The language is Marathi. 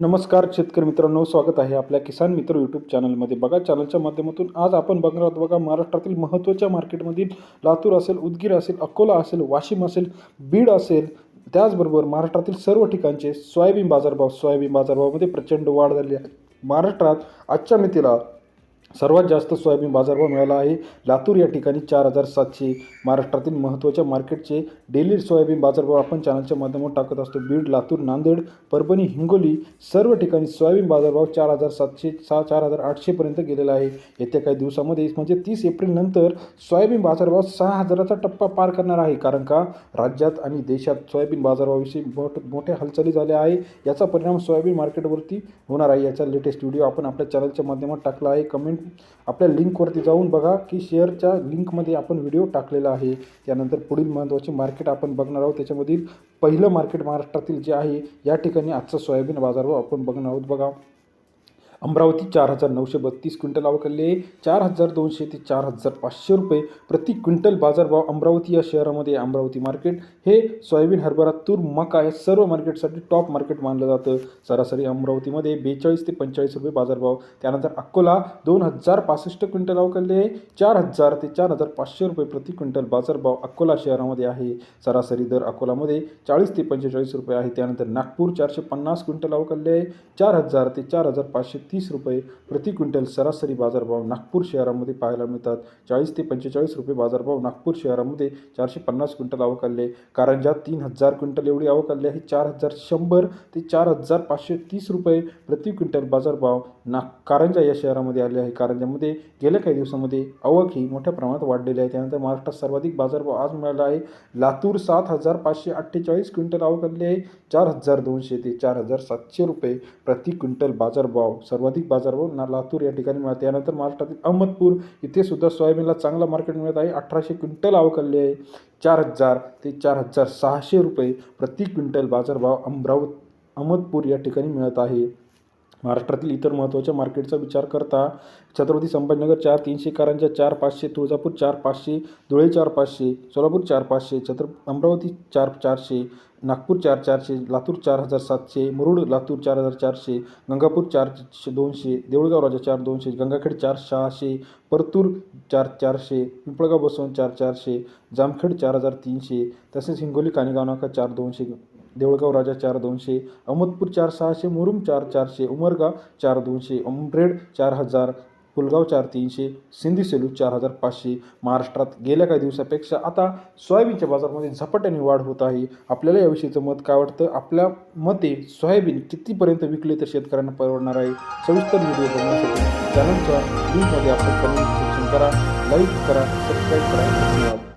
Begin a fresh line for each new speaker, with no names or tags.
नमस्कार शेतकरी मित्रांनो स्वागत आहे आपल्या किसान मित्र यूट्यूब चॅनलमध्ये. बघा चॅनलच्या माध्यमातून आज आपण बघणार आहोत बघा महाराष्ट्रातील महत्त्वाच्या मार्केटमधील लातूर असेल उदगीर असेल अकोला असेल वाशिम असेल बीड असेल त्याचबरोबर महाराष्ट्रातील सर्व ठिकाणचे सोयाबीन बाजारभाव सोयाबीन बाजारभावामध्ये प्रचंड वाढ झाली आहे. महाराष्ट्रात आजच्या मितीला सर्वात जास्त सोयाबीन बाजारभाव मिळाला आहे. लातूर या ठिकाणी चार हजार सातशे. महाराष्ट्रातील महत्त्वाच्या मार्केटचे डेली सोयाबीन बाजारभाव आपण चॅनलच्या माध्यमातून टाकत असतो. बीड लातूर नांदेड परभणी हिंगोली सर्व ठिकाणी सोयाबीन बाजारभाव चार हजार सातशे सहा चार हजार आठशेपर्यंत गेलेला आहे. येत्या काही दिवसामध्ये म्हणजे तीस एप्रिलनंतर सोयाबीन बाजारभाव सहा हजाराचा टप्पा पार करणार आहे. कारण का? राज्यात आणि देशात सोयाबीन बाजारभावाविषयी मोठ मोठ्या हालचाली झाल्या आहे. याचा परिणाम सोयाबीन मार्केटवरती होणार आहे. याचा लेटेस्ट व्हिडिओ आपण आपल्या चॅनलच्या माध्यमात टाकला आहे. कमेंट आपल्या लिंकवरती जाऊन बघा की शेअरच्या लिंकमध्ये आपण व्हिडिओ टाकलेला आहे. त्यानंतर पुढील महत्त्वाचे मार्केट आपण बघणार आहोत. त्याच्यामधील पहिलं मार्केट महाराष्ट्रातील जे आहे या ठिकाणी आजचा सोयाबीन बाजारभाव आपण बघणार आहोत. बघा. अमरावती चार हजार नऊशे बत्तीस क्विंटल अवकलले आहे. चार हजार दोनशे ते चार हजार पाचशे रुपये प्रति क्विंटल बाजारभाव अमरावती या शहरामध्ये अमरावती मार्केट हे सोयाबीन हरभरा तूर मका या सर्व मार्केटसाठी टॉप मार्केट मानलं जातं. सरासरी अमरावतीमध्ये बेचाळीस ते पंचेचाळीस रुपये बाजारभाव. त्यानंतर अकोला दोन हजार पासष्ट क्विंटल अवकलले आहे. चार हजार ते चार हजार पाचशे रुपये प्रति क्विंटल बाजारभाव अकोला शहरामध्ये आहे. सरासरी दर अकोलामध्ये चाळीस ते पंचेचाळीस रुपये आहे. त्यानंतर नागपूर चारशे पन्नास क्विंटल अवकलले आहे. चार हजार ते चार हजार पाचशे तीस रुपये प्रति क्विंटल सरासरी बाजारभाव नागपूर शहरामध्ये पाहायला मिळतात. चाळीस ते पंचेचाळीस रुपये बाजारभाव नागपूर शहरामध्ये चारशे पन्नास क्विंटल आवक आले कारंजा तीन हजार क्विंटल एवढी आवक आली आहे चार हजार शंभर ते चार हजार पाचशे तीस रुपये प्रति क्विंटल बाजारभाव नाग कारंजा या शहरामध्ये आले आहे. कारंजामध्ये गेल्या काही दिवसामध्ये आवक ही मोठ्या प्रमाणात वाढलेली आहे. त्यानंतर महाराष्ट्रात सर्वाधिक बाजारभाव आज मिळाला आहे. लातूर सात हजार पाचशे अठ्ठेचाळीस क्विंटल आवक आली आहे. चार हजार दोनशे ते चार हजार सातशे रुपये प्रति क्विंटल बाजारभाव सर्वाधिक बाजारभाव ना लातूर या ठिकाणी मिळते त्यानंतर महाराष्ट्रातील अहमदपूर इथे सुद्धा सोयाबीनला चांगला मार्केट मिळत आहे. अठराशे क्विंटल आवकलले आहे. चार हजार ते चार हजार सहाशे रुपये प्रति क्विंटल बाजारभाव अमरावत अहमदपूर या ठिकाणी मिळत आहे. महाराष्ट्रातील इतर महत्त्वाच्या मार्केटचा विचार करता छत्रपती संभाजीनगर चार तीनशे कारंजा चार पाचशे तुळजापूर चार पाचशे धुळे चार पाचशे सोलापूर चार पाचशे छत्र अमरावती चार चारशे नागपूर चार चारशे लातूर चार हजार सातशे मुरुड लातूर चार हजार चारशे गंगापूर चारशे दोनशे देऊळगाव राजा चार दोनशे गंगाखेड चार सहाशे परतूर चार चारशे पिंपळगाव बसवंत चार चारशे जामखेड चार हजार तीनशे तसेच हिंगोली कानेगाव नाका चार दोनशे देऊळगाव राजा चार दोनशे अहमदपूर चार सहाशे मुरुम चार चारशे उमरगा चार दोनशे उमरेड चार हजार पुलगाव चार तीनशे सिंधी सेलू चार हजार पाचशे. महाराष्ट्रात गेल्या काही दिवसापेक्षा आता सोयाबीनच्या बाजारामध्ये झपाट्याने वाढ होत आहे. आपल्याला याविषयीचं मत काय वाटतं? आपल्या मते सोयाबीन कितीपर्यंत विकले तर शेतकऱ्यांना परवडणार आहे? सविस्तर व्हिडिओ बघण्यासाठी चॅनलच्या लिंकमध्ये आपण कमेंट सेक्शन करा. लाईक करा सबस्क्राईब करा. धन्यवाद.